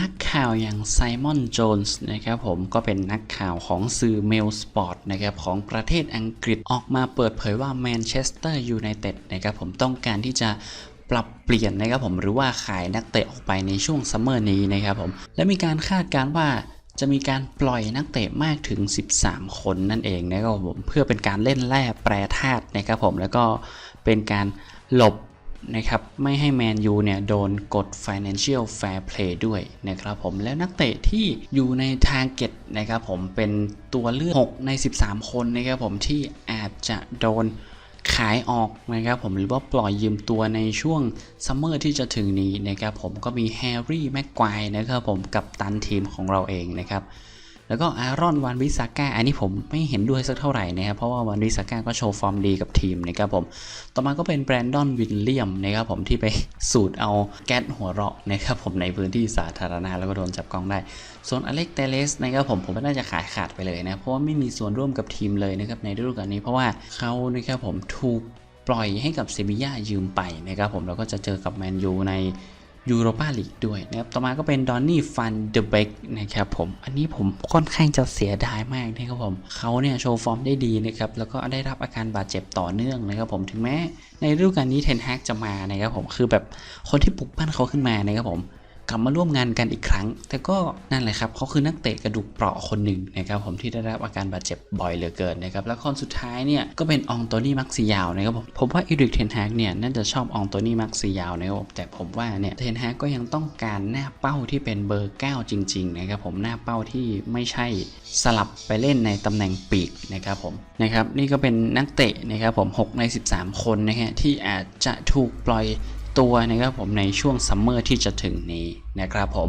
นักข่าวอย่างไซมอน โจนส์นะครับผมก็เป็นนักข่าวของสื่อเมลสปอร์ตนะครับของประเทศอังกฤษออกมาเปิดเผยว่าแมนเชสเตอร์ยูไนเต็ดนะครับผมต้องการที่จะปรับเปลี่ยนนะครับผมหรือว่าขายนักเตะออกไปในช่วงซัมเมอร์นี้นะครับผมและมีการคาดการณ์ว่าจะมีการปล่อยนักเตะมากถึง 13 คนนั่นเองนะครับผมเพื่อเป็นการเล่นแร่แปรธาตุนะครับผมแล้วก็เป็นการหลบ นะครับไม่ให้แมนยูเนี่ยโดนกฎ Financial Fair Play ด้วยนะครับผมแล้วนักเตะที่อยู่ในทางเก็ตนะครับผมเป็นตัวเลือก 6 ใน 13 คนนะครับผมที่อาจจะโดนขายออกนะครับผมหรือว่าปล่อยยืมตัวในช่วงซัมเมอร์ที่จะถึงนี้นะครับผมก็มีแฮร์รี่แม็กควายนะครับผมกับตันทีมของเราเองนะครับ แล้วก็อารอนวานวิสาก้าอันนี้ผมไม่เห็นด้วยสักเท่าไหร่นะครับเพราะว่าวานวิสาก้าก็โชว์ฟอร์มดีกับทีมนะครับผมต่อมาก็เป็นแบรนดอนวินเลียมนะครับผมที่ไปสูดเอาแก๊สหัวเราะนะครับผมในพื้นที่สาธารณะแล้วก็โดนจับกล้องได้ ส่วนอเล็กเตเลสนะครับผมผมว่น่าจะขายขาดไปเลยนะเพราะว่าไม่มีส่วนร่วมกับทีมเลยนะครับในฤดูกาลนี้เพราะว่าเขานะครับผมถูกปล่อยให้กับเซบีย่ายืมไปนะครับผมแล้วก็จะเจอกับแมนยูใน ยูโรปาลีกด้วยนะครับต่อมาก็เป็นดอนนี่ฟันเดเบกนะครับผมอันนี้ผมค่อนข้างจะเสียดายมากนะครับผมเขาเนี่ยโชว์ฟอร์มได้ดีนะครับแล้วก็ได้รับอาการบาดเจ็บต่อเนื่องนะครับผมถึงแม้ในฤดูกาลนี้เทนฮากจะมานะครับผมคือแบบคนที่ปลุกปั้นเขาขึ้นมานะครับผม กลับมาร่วมงานกันอีกครั้ง แต่ก็นั่นแหละครับเขาคือนักเตะกระดูกเปราะคนหนึ่งนะครับผมที่ได้รับอาการบาดเจ็บบ่อยเหลือเกินนะครับแล้วคนสุดท้ายเนี่ยก็เป็นอองโตนี่มักซิยาวนะครับผมผมว่าอีริกเทนฮากเนี่ยน่าจะชอบอองโตนี่มักซิยาวนะครับผมแต่ผมว่าเนี่ยเทนฮากก็ยังต้องการหน้าเป้าที่เป็นเบอร์ 9 จริงๆนะครับผมหน้าเป้าที่ไม่ใช่สลับไปเล่นในตำแหน่งปีกนะครับผมนะครับนี่ก็เป็นนักเตะนะครับผม 6 ใน 13 คนนะฮะที่อาจจะถูกปล่อย ตัวนะครับผมในช่วงซัมเมอร์ที่จะถึงนี้นะครับผม